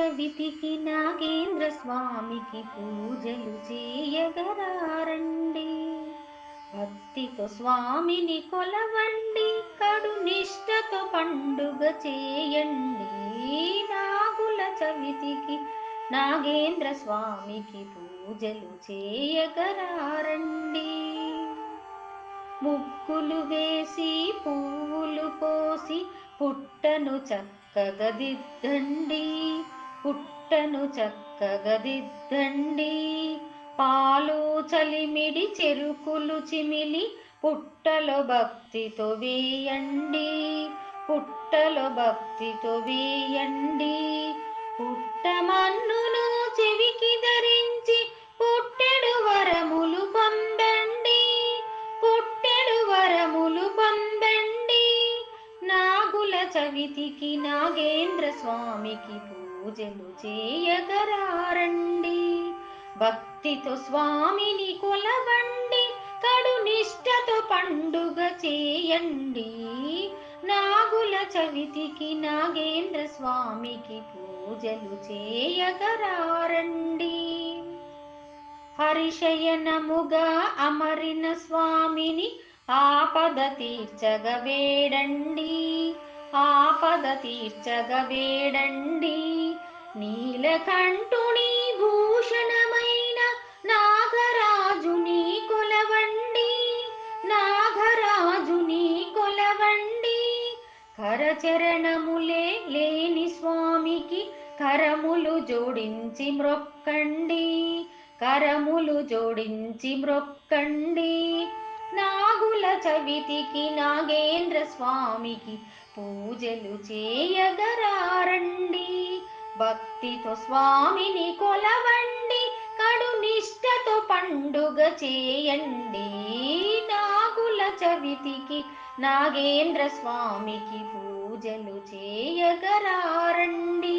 చవితికి నాగేంద్ర స్వామికి పూజలు చేయగరారండి. భక్తితో స్వామిని కొలవండి కడు నిష్టతో పండుగ చేయండి. నాగుల చవితికి నాగేంద్ర స్వామికి పూజలు చేయగరారండి. ముగ్గులు వేసి పువ్వులు కోసి పుట్టను చక్కగా దిద్దండి. పుట్టను చక్కగదిద్దండి. పాలు చలిమిడి చెరుకులు చిమిలి పుట్టలో భక్తితో వేయండి. పుట్టలో భక్తితో వేయండి. పుట్టమన్నును చెవికి ధరించి పుట్టెడు వరములు పొందండి పుట్టెడు వరములు పొందండి నాగుల చవితికి నాగేంద్ర స్వామికి పూజలు చేయగరారండి భక్తితో స్వామిని కొలవండి కడు నిష్టతో పండుగ చేయండి. నాగుల చవితికి నాగేంద్ర స్వామికి పూజలు చేయగరారండి. హరిశయనముగా అమరిన స్వామిని ఆపద తీర్చగ వేడండి. ఆపద తీర్చగ వేడండి. నీలకంఠుని భూషణమైన నాగరాజుని కొలవండి నాగరాజుని కొలవండి. కరచరణములే లేని స్వామికి కరములు జోడించి మ్రొక్కండి కరములు జోడించి మ్రొక్కండి. నాగుల చవితికి నాగేంద్ర స్వామికి పూజలు చేయగరారండి. భక్తితో స్వామిని కొలవండి కడు నిష్టతో పండుగ చేయండి. నాగుల చవితికి నాగేంద్ర స్వామికి పూజలు చేయగరారండి.